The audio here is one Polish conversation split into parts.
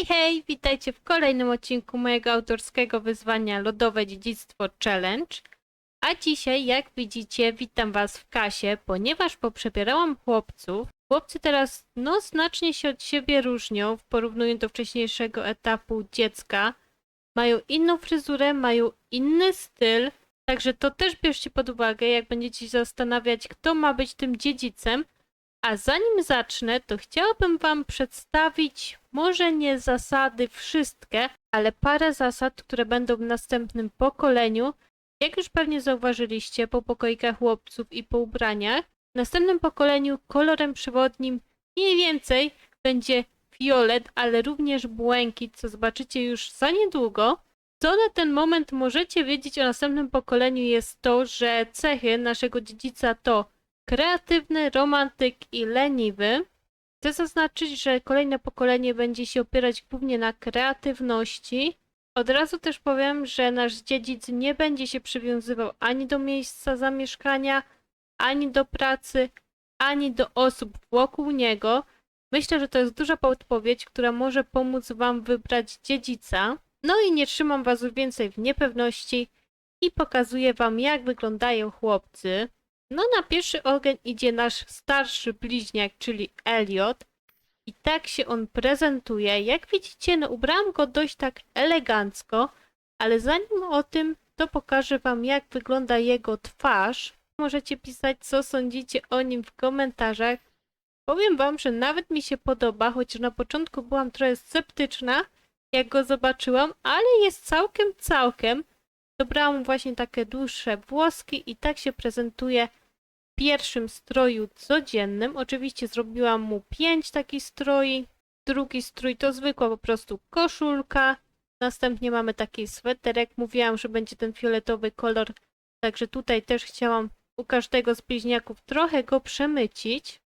Hej, hej! Witajcie w kolejnym odcinku mojego autorskiego wyzwania Lodowe Dziedzictwo Challenge. A dzisiaj, jak widzicie, witam was w kasie, ponieważ poprzebierałam chłopców. Chłopcy teraz, no, znacznie się od siebie różnią w porównaniu do wcześniejszego etapu dziecka. Mają inną fryzurę, mają inny styl, także to też bierzcie pod uwagę, jak będziecie się zastanawiać, kto ma być tym dziedzicem. A zanim zacznę, to chciałabym Wam przedstawić może nie zasady wszystkie, ale parę zasad, które będą w następnym pokoleniu. Jak już pewnie zauważyliście po pokojkach chłopców i po ubraniach, w następnym pokoleniu kolorem przewodnim mniej więcej będzie fiolet, ale również błękit, co zobaczycie już za niedługo. Co na ten moment możecie wiedzieć o następnym pokoleniu jest to, że cechy naszego dziedzica to kreatywny, romantyk i leniwy. Chcę zaznaczyć, że kolejne pokolenie będzie się opierać głównie na kreatywności. Od razu też powiem, że nasz dziedzic nie będzie się przywiązywał ani do miejsca zamieszkania, ani do pracy, ani do osób wokół niego. Myślę, że to jest duża podpowiedź, która może pomóc Wam wybrać dziedzica. No i nie trzymam Was więcej w niepewności i pokazuję Wam, jak wyglądają chłopcy. No na pierwszy ogień idzie nasz starszy bliźniak, czyli Elliot. I tak się on prezentuje. Jak widzicie, no ubrałam go dość tak elegancko, ale zanim o tym, to pokażę wam jak wygląda jego twarz. Możecie pisać co sądzicie o nim w komentarzach. Powiem wam, że nawet mi się podoba, chociaż na początku byłam trochę sceptyczna, jak go zobaczyłam, ale jest całkiem, całkiem. Dobrałam właśnie takie dłuższe włoski i tak się prezentuje pierwszym stroju codziennym. Oczywiście zrobiłam mu pięć takich stroi. Drugi strój to zwykła po prostu koszulka. Następnie mamy taki sweterek. Mówiłam, że będzie ten fioletowy kolor. Także tutaj też chciałam u każdego z bliźniaków trochę go przemycić.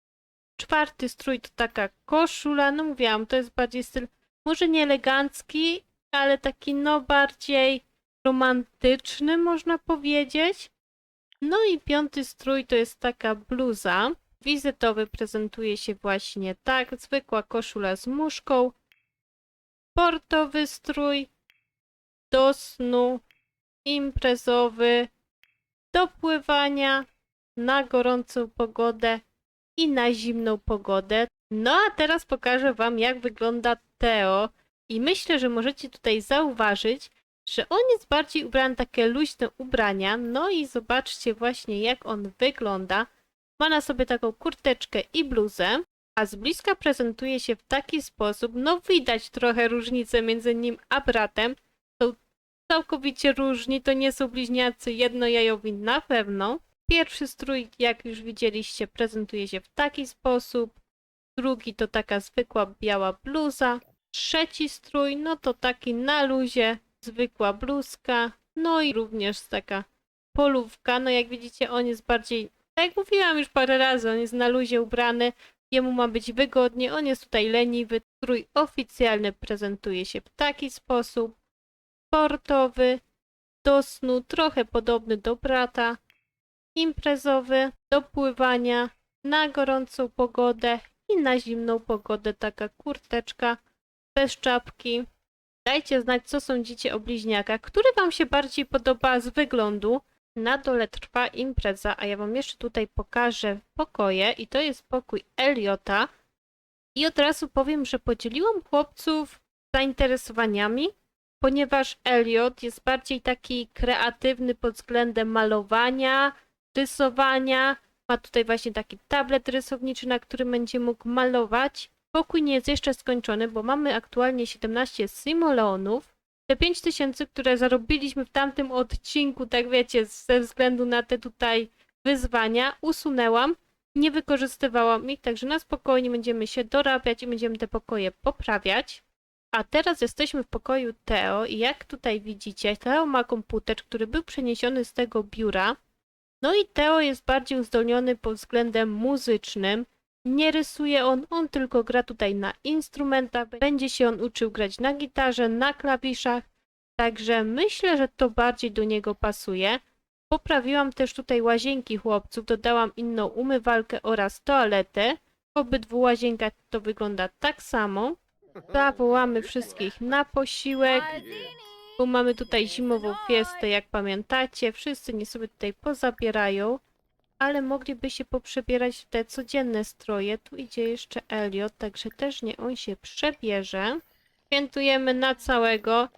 Czwarty strój to taka koszula. No mówiłam, to jest bardziej styl może nie elegancki, ale taki no bardziej romantyczny można powiedzieć. No i piąty strój to jest taka bluza. Wizytowy prezentuje się właśnie tak. Zwykła koszula z muszką. Sportowy strój. Do snu. Imprezowy. Do pływania. Na gorącą pogodę. I na zimną pogodę. No a teraz pokażę Wam jak wygląda Teo. I myślę, że możecie tutaj zauważyć, że on jest bardziej ubrany takie luźne ubrania. No i zobaczcie właśnie jak on wygląda. Ma na sobie taką kurteczkę i bluzę, a z bliska prezentuje się w taki sposób. No widać trochę różnicę między nim a bratem. Są całkowicie różni, to nie są bliźniacy jednojajowi na pewno. Pierwszy strój, jak już widzieliście, prezentuje się w taki sposób. Drugi to taka zwykła biała bluza. Trzeci strój, no to taki na luzie, zwykła bluzka, no i również taka polówka. No jak widzicie, on jest bardziej, tak jak mówiłam już parę razy, on jest na luzie ubrany, jemu ma być wygodnie, on jest tutaj leniwy. Strój oficjalny prezentuje się w taki sposób, sportowy, do snu, trochę podobny do brata, imprezowy, do pływania, na gorącą pogodę i na zimną pogodę taka kurteczka bez czapki, Dajcie znać, co sądzicie o bliźniakach. Który Wam się bardziej podoba z wyglądu? Na dole trwa impreza, a ja Wam jeszcze tutaj pokażę pokoje i to jest pokój Eliota. I od razu powiem, że podzieliłam chłopców zainteresowaniami, ponieważ Eliot jest bardziej taki kreatywny pod względem malowania, rysowania. Ma tutaj właśnie taki tablet rysowniczy, na którym będzie mógł malować. Pokój nie jest jeszcze skończony, bo mamy aktualnie 17 simoleonów. Te 5000, które zarobiliśmy w tamtym odcinku, tak wiecie, ze względu na te tutaj wyzwania, usunęłam. Nie wykorzystywałam ich, także na spokojnie będziemy się dorabiać i będziemy te pokoje poprawiać. A teraz jesteśmy w pokoju Teo i jak tutaj widzicie, Teo ma komputer, który był przeniesiony z tego biura. No i Teo jest bardziej uzdolniony pod względem muzycznym. Nie rysuje on, on tylko gra tutaj na instrumentach. Będzie się on uczył grać na gitarze, na klawiszach. Także myślę, że to bardziej do niego pasuje. Poprawiłam też tutaj łazienki chłopców, dodałam inną umywalkę oraz toaletę. W obydwu łazienkach to wygląda tak samo. zawołamy wszystkich na posiłek, bo mamy tutaj zimową fiestę, jak pamiętacie. Wszyscy nie sobie tutaj pozabierają, ale mogliby się poprzebierać w te codzienne stroje. Tu idzie jeszcze Elliot, także też nie on się przebierze. Świętujemy na całego.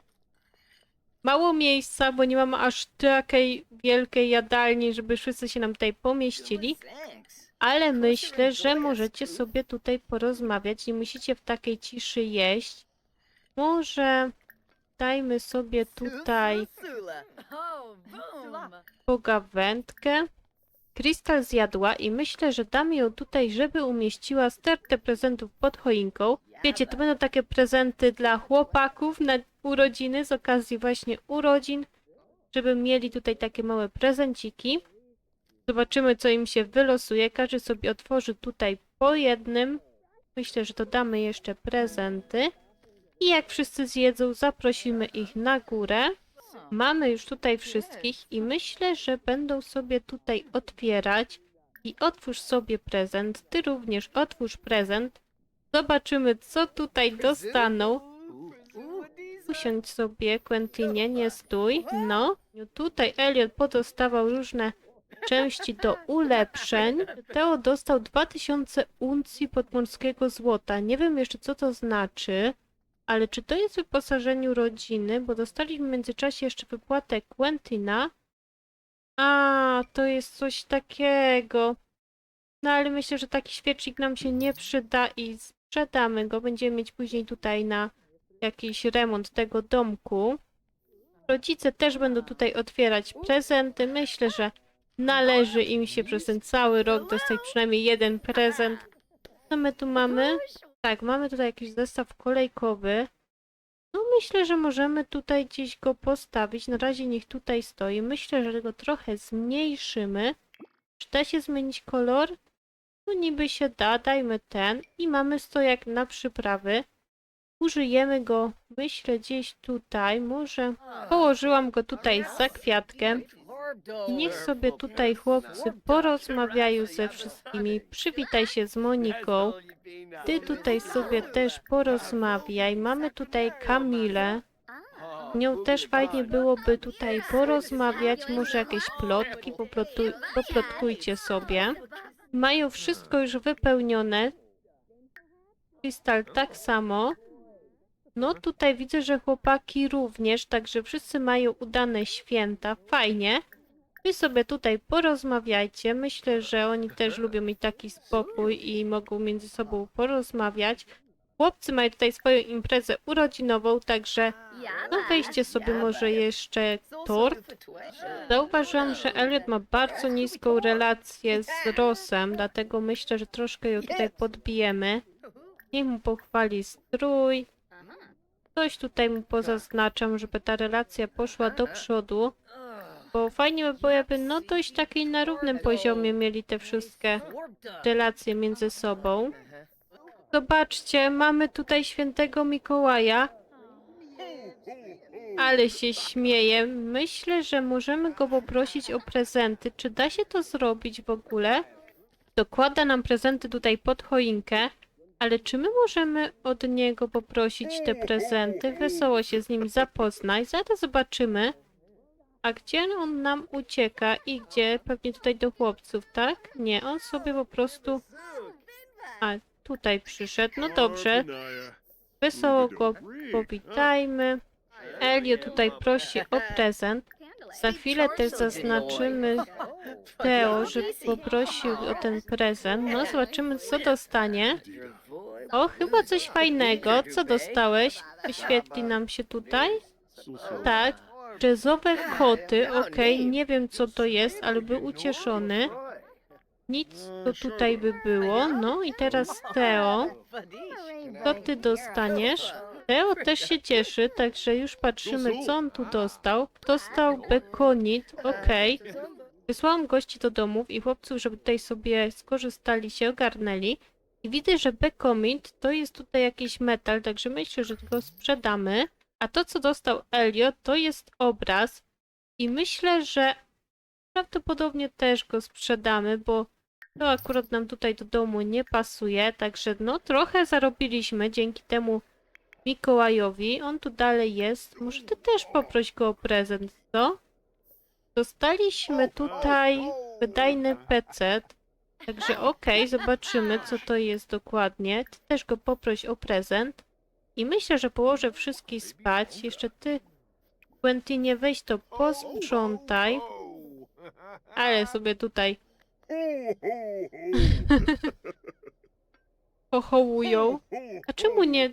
Mało miejsca, bo nie mamy aż takiej wielkiej jadalni, żeby wszyscy się nam tutaj pomieścili. Ale myślę, że możecie sobie tutaj porozmawiać. Nie musicie w takiej ciszy jeść. Może dajmy sobie tutaj pogawędkę. Krystal zjadła i myślę, że damy ją tutaj, żeby umieściła stertę prezentów pod choinką. Wiecie, to będą takie prezenty dla chłopaków na urodziny z okazji właśnie urodzin, żeby mieli tutaj takie małe prezenciki. Zobaczymy, co im się wylosuje. Każdy sobie otworzy tutaj po jednym. Myślę, że dodamy jeszcze prezenty. I jak wszyscy zjedzą, zaprosimy ich na górę. Mamy już tutaj wszystkich i myślę, że będą sobie tutaj otwierać. I otwórz sobie prezent. Ty również otwórz prezent. Zobaczymy, co tutaj dostaną. Usiądź sobie, Quentinie, nie stój. No, tutaj Elliot podostawał różne części do ulepszeń. Teo dostał 2000 uncji podmorskiego złota. Nie wiem jeszcze, co to znaczy, ale czy to jest w wyposażeniu rodziny, bo dostaliśmy w międzyczasie jeszcze wypłatę Quentina. A, to jest coś takiego. No ale myślę, że taki świecznik nam się nie przyda i sprzedamy go. Będziemy mieć później tutaj na jakiś remont tego domku. Rodzice też będą tutaj otwierać prezenty. Myślę, że należy im się przez ten cały rok dostać przynajmniej jeden prezent. Co my tu mamy? Tak, mamy tutaj jakiś zestaw kolejkowy. No myślę, że możemy tutaj gdzieś go postawić. Na razie niech tutaj stoi. Myślę, że go trochę zmniejszymy. Czy da się zmienić kolor? No niby się da, dajmy ten. I mamy stojak na przyprawy. Użyjemy go, myślę, gdzieś tutaj. Może położyłam go tutaj za kwiatkiem. Niech sobie tutaj chłopcy porozmawiają ze wszystkimi. Przywitaj się z Moniką. Ty tutaj sobie też porozmawiaj. Mamy tutaj Kamilę. Nią też fajnie byłoby tutaj porozmawiać. Może jakieś plotki, poplotuj, poplotkujcie sobie. Mają wszystko już wypełnione. Krystal tak samo. No tutaj widzę, że chłopaki również, także wszyscy mają udane święta. Fajnie. Wy sobie tutaj porozmawiajcie. Myślę, że oni też lubią mieć taki spokój i mogą między sobą porozmawiać. Chłopcy mają tutaj swoją imprezę urodzinową, także no weźcie sobie może jeszcze tort. Zauważyłam, że Elliot ma bardzo niską relację z Rossem, dlatego myślę, że troszkę ją tutaj podbijemy. Niech mu pochwali strój. Coś tutaj mu pozaznaczam, żeby ta relacja poszła do przodu. Bo fajnie by było, jakby no dość takiej na równym poziomie mieli te wszystkie relacje między sobą. Zobaczcie, mamy tutaj świętego Mikołaja. Ale się śmieję. Myślę, że możemy go poprosić o prezenty. Czy da się to zrobić w ogóle? Dokłada nam prezenty tutaj pod choinkę. Ale czy my możemy od niego poprosić te prezenty? Wesoło się z nim zapoznaj. Zaraz zobaczymy. A gdzie on nam ucieka i gdzie? Pewnie tutaj do chłopców, tak? Nie, on sobie po prostu... A, tutaj przyszedł. No dobrze. Wesoło go powitajmy. Elio tutaj prosi o prezent. Za chwilę też zaznaczymy Teo, żeby poprosił o ten prezent. No, zobaczymy, co dostanie. O, chyba coś fajnego. Co dostałeś? Wyświetli nam się tutaj. Tak. Jazzowe koty. Okej, nie wiem, co to jest, ale był ucieszony. Nic, to tutaj by było. No i teraz Teo. Co ty dostaniesz? Teo też się cieszy, także już patrzymy, co on tu dostał. Dostał bekonit, okej. Wysłałam gości do domów i chłopców, żeby tutaj sobie skorzystali, się ogarnęli. I widzę, że bekomit to jest tutaj jakiś metal, także myślę, że go sprzedamy. A to, co dostał Elliot, to jest obraz. I myślę, że prawdopodobnie też go sprzedamy, bo to akurat nam tutaj do domu nie pasuje. Także no trochę zarobiliśmy dzięki temu Mikołajowi. On tu dalej jest. Może ty też poproś go o prezent, co? Dostaliśmy tutaj wydajny PC. Także okej, zobaczymy co to jest dokładnie. Ty też go poproś o prezent. I myślę, że położę wszystkich spać. Jeszcze ty, Quentinie, weź to posprzątaj. Ale sobie tutaj pochołują. A czemu nie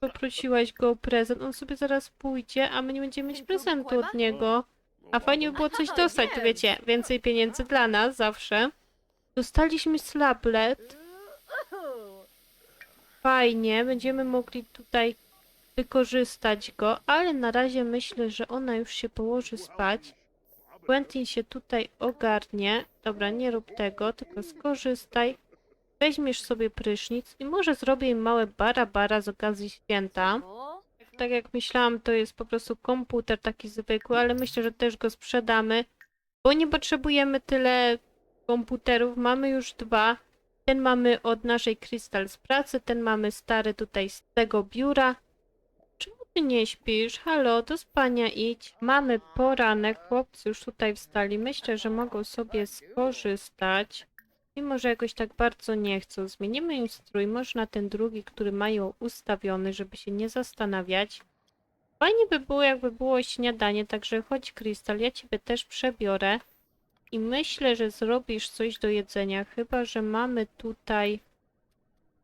poprosiłaś go o prezent? On sobie zaraz pójdzie, a my nie będziemy mieć prezentu od niego. A fajnie by było coś dostać, to wiecie, więcej pieniędzy dla nas zawsze. Dostaliśmy slablet. Fajnie, będziemy mogli tutaj wykorzystać go, ale na razie myślę, że ona już się położy spać. Quentin się tutaj ogarnie. Dobra, nie rób tego, tylko skorzystaj. Weźmiesz sobie prysznic i może zrobię im małe bara bara z okazji święta. Tak jak myślałam, to jest po prostu komputer taki zwykły, ale myślę, że też go sprzedamy, bo nie potrzebujemy tyle komputerów. Mamy już dwa. Ten mamy od naszej Krystal z pracy, ten mamy stary tutaj z tego biura. Czemu ty nie śpisz? Halo, do spania idź. Mamy poranek, chłopcy już tutaj wstali. Myślę, że mogą sobie skorzystać. Mimo, że jakoś tak bardzo nie chcą. Zmienimy im strój, może na ten drugi, który mają ustawiony, żeby się nie zastanawiać. Fajnie by było, jakby było śniadanie, także chodź, Krystal, ja ciebie też przebiorę. I myślę, że zrobisz coś do jedzenia, chyba, że mamy tutaj...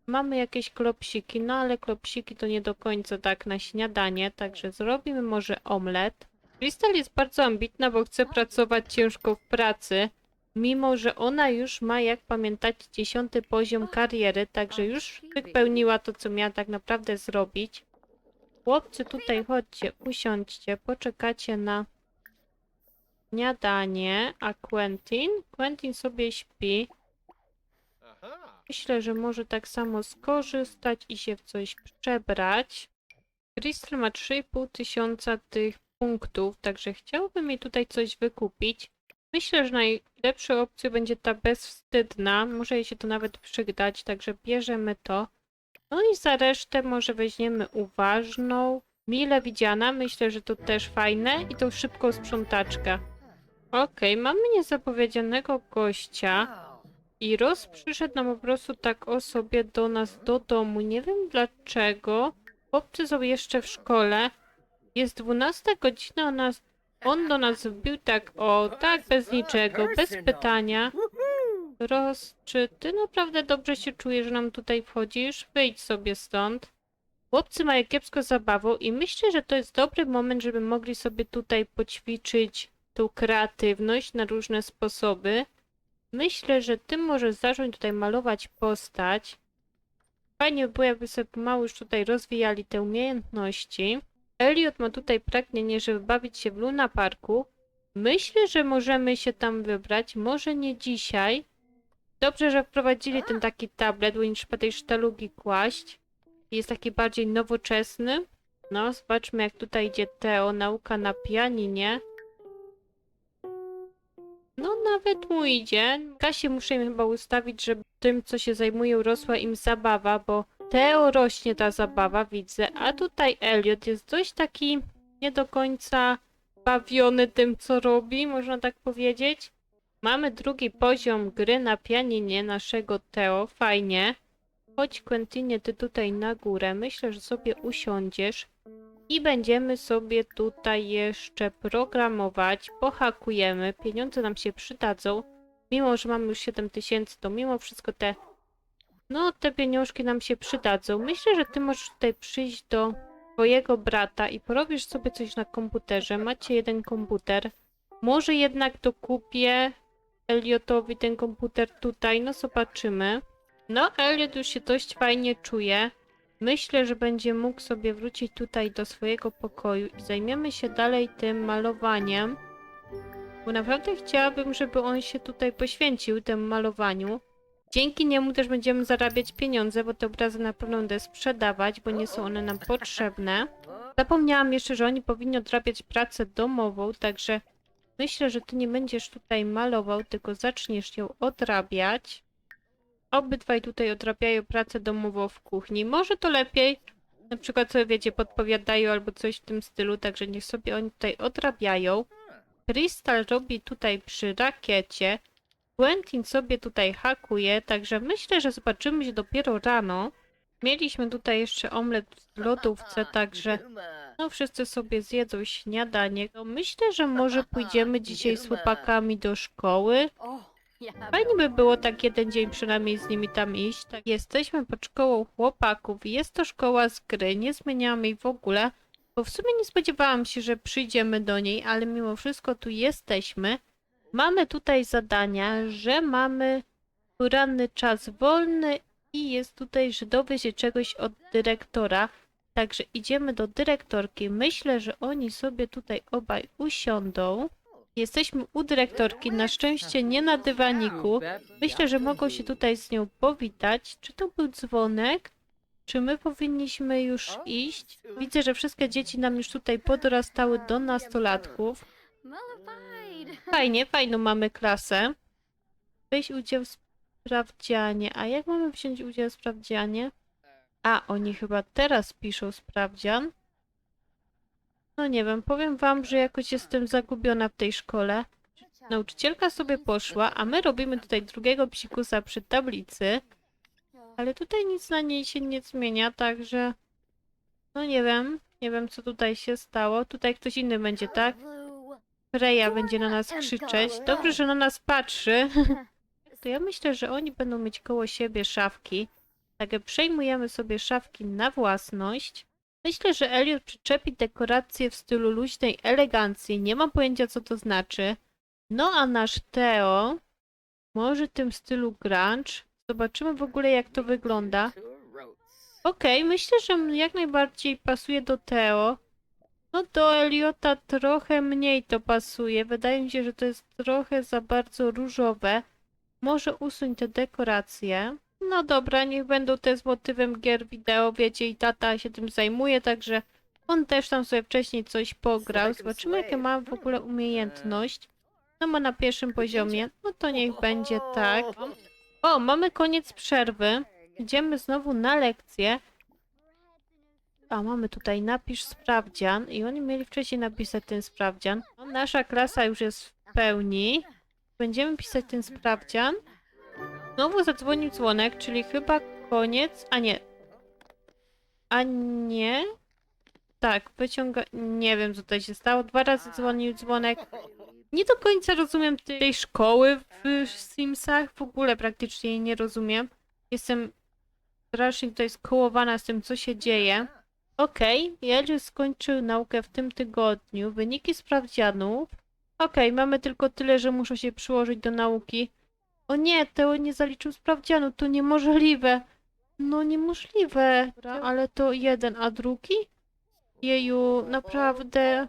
Mamy jakieś klopsiki, no ale klopsiki to nie do końca tak na śniadanie, także zrobimy może omlet. Krystal jest bardzo ambitna, bo chce pracować ciężko w pracy. Mimo, że ona już ma, jak pamiętacie, dziesiąty poziom kariery, także już wypełniła to, co miała tak naprawdę zrobić. Chłopcy, tutaj chodźcie, usiądźcie, poczekacie na śniadanie, a Quentin? Quentin sobie śpi. Myślę, że może tak samo skorzystać i się w coś przebrać. Crystal ma 3,5 tysiąca tych punktów, także chciałbym jej tutaj coś wykupić. Myślę, że najlepszą opcją będzie ta bezwstydna. Może jej się to nawet przydać, także bierzemy to. No i za resztę może weźmiemy uważną. Mile widziana, myślę, że to też fajne. I tą szybką sprzątaczkę. Okej, mamy niezapowiedzianego gościa. I Roz przyszedł nam po prostu tak o sobie do nas do domu. Nie wiem dlaczego. Chłopcy są jeszcze w szkole. Jest 12 godzina, on, nas, on do nas wbił tak o, tak bez niczego, bez pytania. Roz, czy ty naprawdę dobrze się czujesz, że nam tutaj wchodzisz? Wyjdź sobie stąd. Chłopcy mają kiepsko zabawą i myślę, że to jest dobry moment, żeby mogli sobie tutaj poćwiczyć kreatywność na różne sposoby. Myślę, że ty możesz zacząć tutaj malować postać. Fajnie by było, jakby sobie pomału już tutaj rozwijali te umiejętności. Elliot ma tutaj pragnienie, żeby bawić się w Luna Parku. Myślę, że możemy się tam wybrać. Może nie dzisiaj. Dobrze, że wprowadzili ten taki tablet, bo nie trzeba tej sztalugi kłaść. Jest taki bardziej nowoczesny. No, zobaczmy jak tutaj idzie Teo, nauka na pianinie. No, nawet mu idzie. Kasie muszę im chyba ustawić, żeby tym, co się zajmują, rosła im zabawa, bo Teo rośnie ta zabawa, widzę, a tutaj Elliot jest dość taki nie do końca bawiony tym, co robi, można tak powiedzieć. Mamy drugi poziom gry na pianinie naszego Teo, fajnie. Chodź Quentinie, ty tutaj na górę, myślę, że sobie usiądziesz i będziemy sobie tutaj jeszcze programować, pohakujemy, pieniądze nam się przydadzą. Mimo, że mamy już 7 tysięcy, to mimo wszystko te no, te pieniążki nam się przydadzą. Myślę, że ty możesz tutaj przyjść do twojego brata i porobisz sobie coś na komputerze. Macie jeden komputer. Może jednak dokupię Eliotowi ten komputer tutaj. No, zobaczymy. No, Eliot już się dość fajnie czuje. Myślę, że będzie mógł sobie wrócić tutaj do swojego pokoju i zajmiemy się dalej tym malowaniem. Bo naprawdę chciałabym, żeby on się tutaj poświęcił temu malowaniu. Dzięki niemu też będziemy zarabiać pieniądze, bo te obrazy na pewno będę sprzedawać, bo nie są one nam potrzebne. Zapomniałam jeszcze, że oni powinni odrabiać pracę domową, także myślę, że ty nie będziesz tutaj malował, tylko zaczniesz ją odrabiać. Obydwaj tutaj odrabiają pracę domową w kuchni. Może to lepiej, Na przykład sobie, wiecie, podpowiadają albo coś w tym stylu, także niech sobie oni tutaj odrabiają. Crystal robi tutaj przy rakiecie. Quentin sobie tutaj hakuje, także myślę, że zobaczymy się dopiero rano. Mieliśmy tutaj jeszcze omlet w lodówce, także no wszyscy sobie zjedzą śniadanie. No, myślę, że może pójdziemy dzisiaj z chłopakami do szkoły. Fajnie by było tak jeden dzień przynajmniej z nimi tam iść. Tak, jesteśmy pod szkołą chłopaków. Jest to szkoła z gry, nie zmieniałam jej w ogóle, bo w sumie nie spodziewałam się, że przyjdziemy do niej, ale mimo wszystko tu jesteśmy. Mamy tutaj zadania, że mamy poranny czas wolny i jest tutaj, że dowie się czegoś od dyrektora. Także idziemy do dyrektorki. Myślę, że oni sobie tutaj obaj usiądą. Jesteśmy u dyrektorki, na szczęście nie na dywaniku. Myślę, że mogą się tutaj z nią powitać. Czy to był dzwonek? Czy my powinniśmy już iść? Widzę, że wszystkie dzieci nam już tutaj podorastały do nastolatków. Fajnie, fajną mamy klasę. Weź udział w sprawdzianie. A jak mamy wziąć udział w sprawdzianie? A, oni chyba teraz piszą sprawdzian. No nie wiem, powiem wam, że jakoś jestem zagubiona w tej szkole. Nauczycielka sobie poszła, a my robimy tutaj drugiego psikusa przy tablicy. Ale tutaj nic na niej się nie zmienia, także... No nie wiem, nie wiem co tutaj się stało. Tutaj ktoś inny będzie, tak? Freya będzie na nas krzyczeć. Dobrze, że na nas patrzy. To ja myślę, że oni będą mieć koło siebie szafki. Także przejmujemy sobie szafki na własność. Myślę, że Elliot przyczepi dekoracje w stylu luźnej elegancji. Nie mam pojęcia, co to znaczy. No a nasz Theo może tym stylu grunge. Zobaczymy w ogóle, jak to wygląda. Okej, myślę, że jak najbardziej pasuje do Theo. No do Eliota trochę mniej to pasuje. Wydaje mi się, że to jest trochę za bardzo różowe. Może usuń te dekoracje. No dobra, niech będą te z motywem gier wideo, wiecie, i tata się tym zajmuje, także on też tam sobie wcześniej coś pograł. Zobaczymy, jakie ma w ogóle umiejętność. No ma na pierwszym poziomie, no to niech będzie tak. O, mamy koniec przerwy. Idziemy znowu na lekcję. A mamy tutaj napisz sprawdzian i oni mieli wcześniej napisać ten sprawdzian. No, nasza klasa już jest w pełni. Będziemy pisać ten sprawdzian. Znowu zadzwonił dzwonek, czyli chyba koniec. A nie. A nie. Tak, wyciąga. Nie wiem, co tutaj się stało. Dwa razy dzwonił dzwonek. Nie do końca rozumiem tej szkoły w Simsach. W ogóle praktycznie jej nie rozumiem. Jestem strasznie tutaj skołowana z tym, co się dzieje. Okej, Jelius skończył naukę w tym tygodniu. Wyniki sprawdzianów. Okej, mamy tylko tyle, że muszę się przyłożyć do nauki. O nie, Teo nie zaliczył sprawdzianu, to niemożliwe. No niemożliwe. Dobra, ale to jeden, a drugi? Jeju, naprawdę.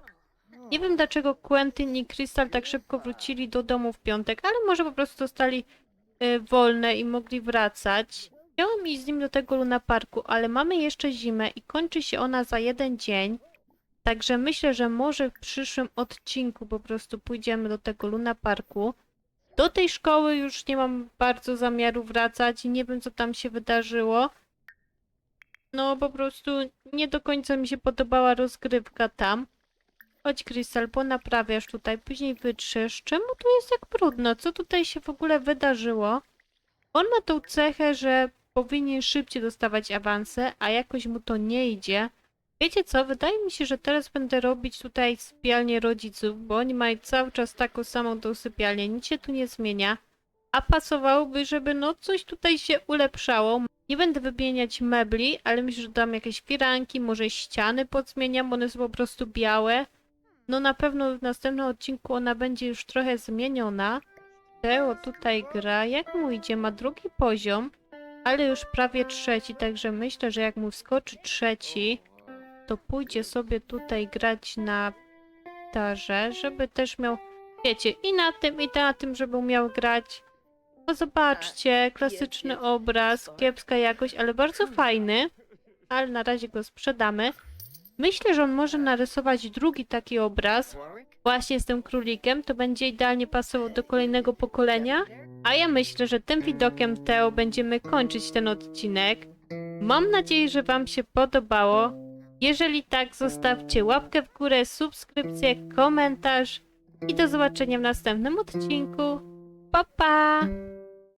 Nie wiem dlaczego Quentin i Crystal tak szybko wrócili do domu w piątek, ale może po prostu zostali y, wolne i mogli wracać. Chciałam iść z nim do tego Luna Parku, ale mamy jeszcze zimę i kończy się ona za jeden dzień. Także myślę, że może w przyszłym odcinku po prostu pójdziemy do tego Luna Parku. Do tej szkoły już nie mam bardzo zamiaru wracać i nie wiem, co tam się wydarzyło. No, po prostu nie do końca mi się podobała rozgrywka tam. Chodź, Krystal, ponaprawiasz tutaj, później wytrzesz. Czemu tu jest jak brudno? Co tutaj się w ogóle wydarzyło? On ma tą cechę, że powinien szybciej dostawać awanse, a jakoś mu to nie idzie. Wiecie co? Wydaje mi się, że teraz będę robić tutaj sypialnię rodziców, bo oni mają cały czas taką samą tą sypialnię, nic się tu nie zmienia. A pasowałoby, żeby no coś tutaj się ulepszało. Nie będę wymieniać mebli, ale myślę, że dam jakieś firanki, może ściany podzmieniam, bo one są po prostu białe. No na pewno w następnym odcinku ona będzie już trochę zmieniona. Teo tutaj gra, jak mu idzie? Ma drugi poziom, ale już prawie trzeci, także myślę, że jak mu wskoczy trzeci, to pójdzie sobie tutaj grać na gitarze, żeby też miał, wiecie, i na tym, i na tym, żeby umiał grać. No zobaczcie, klasyczny obraz, kiepska jakość, ale bardzo fajny. Ale na razie go sprzedamy. Myślę, że on może narysować drugi taki obraz, właśnie z tym królikiem, to będzie idealnie pasował do kolejnego pokolenia. A ja myślę, że tym widokiem Teo będziemy kończyć ten odcinek. Mam nadzieję, że Wam się podobało. Jeżeli tak, zostawcie łapkę w górę, subskrypcję, komentarz i do zobaczenia w następnym odcinku. Pa pa!